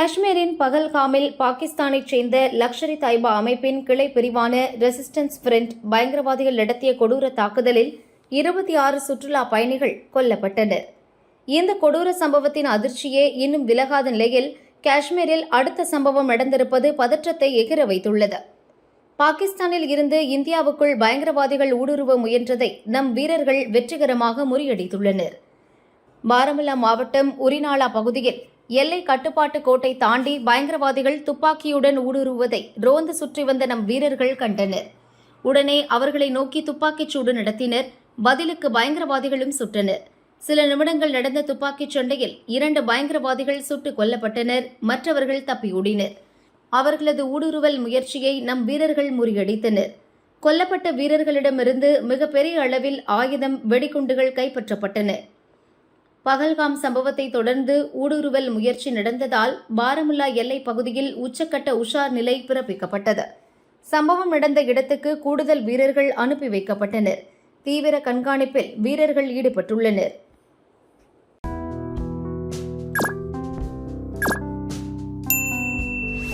காஷ்மீரின் பகல்காமில் பாகிஸ்தானைச் சேர்ந்த லக்ஷரி தாய்பா அமைப்பின் கிளை பிரிவான ரெசிஸ்டன்ஸ் ஃப்ரண்ட் பயங்கரவாதிகள் நடத்திய கொடூர தாக்குதலில் இருபத்தி ஆறு சுற்றுலா பயணிகள் கொல்லப்பட்டனர். இந்த கொடூர சம்பவத்தின் அதிர்ச்சியே இன்னும் விலகாத நிலையில் காஷ்மீரில் அடுத்த சம்பவம் நடந்திருப்பது பதற்றத்தை எகிர வைத்துள்ளது. பாகிஸ்தானில் இருந்து இந்தியாவுக்குள் பயங்கரவாதிகள் ஊடுருவ முயன்றதை நம் வீரர்கள் வெற்றிகரமாக முறியடித்துள்ளனர். பாரமுல்லா மாவட்டம் உரிநாளா பகுதியில் எல்லை கட்டுப்பாட்டு கோட்டை தாண்டி பயங்கரவாதிகள் துப்பாக்கியுடன் ஊடுருவதை ரோந்து சுற்றி வந்த நம் வீரர்கள் கண்டனர். உடனே அவர்களை நோக்கி துப்பாக்கிச் சூடு நடத்தினர். பதிலுக்கு பயங்கரவாதிகளும் சுட்டனர். சில நிமிடங்கள் நடந்த துப்பாக்கிச் சண்டையில் இரண்டு பயங்கரவாதிகள் சுட்டுக் கொல்லப்பட்டனர். மற்றவர்கள் தப்பியோடினர் அவர்களது ஊடுருவல் முயற்சியை நம் வீரர்கள் முறியடித்தனர். கொல்லப்பட்ட வீரர்களிடமிருந்து மிகப்பெரிய அளவில் ஆயுதம் வெடிகுண்டுகள் கைப்பற்றப்பட்டன. பகல்காம் சம்பவத்தை தொடர்ந்து ஊடுருவல் முயற்சி நடந்ததால் பாரமுல்லா எல்லைப் பகுதியில் உச்சக்கட்ட உஷார் நிலை பிறப்பிக்கப்பட்டது. சம்பவம் நடந்த இடத்துக்கு கூடுதல் வீரர்கள் அனுப்பி வைக்கப்பட்டனர். தீவிர கண்காணிப்பில் வீரர்கள் ஈடுபட்டுள்ளனர்.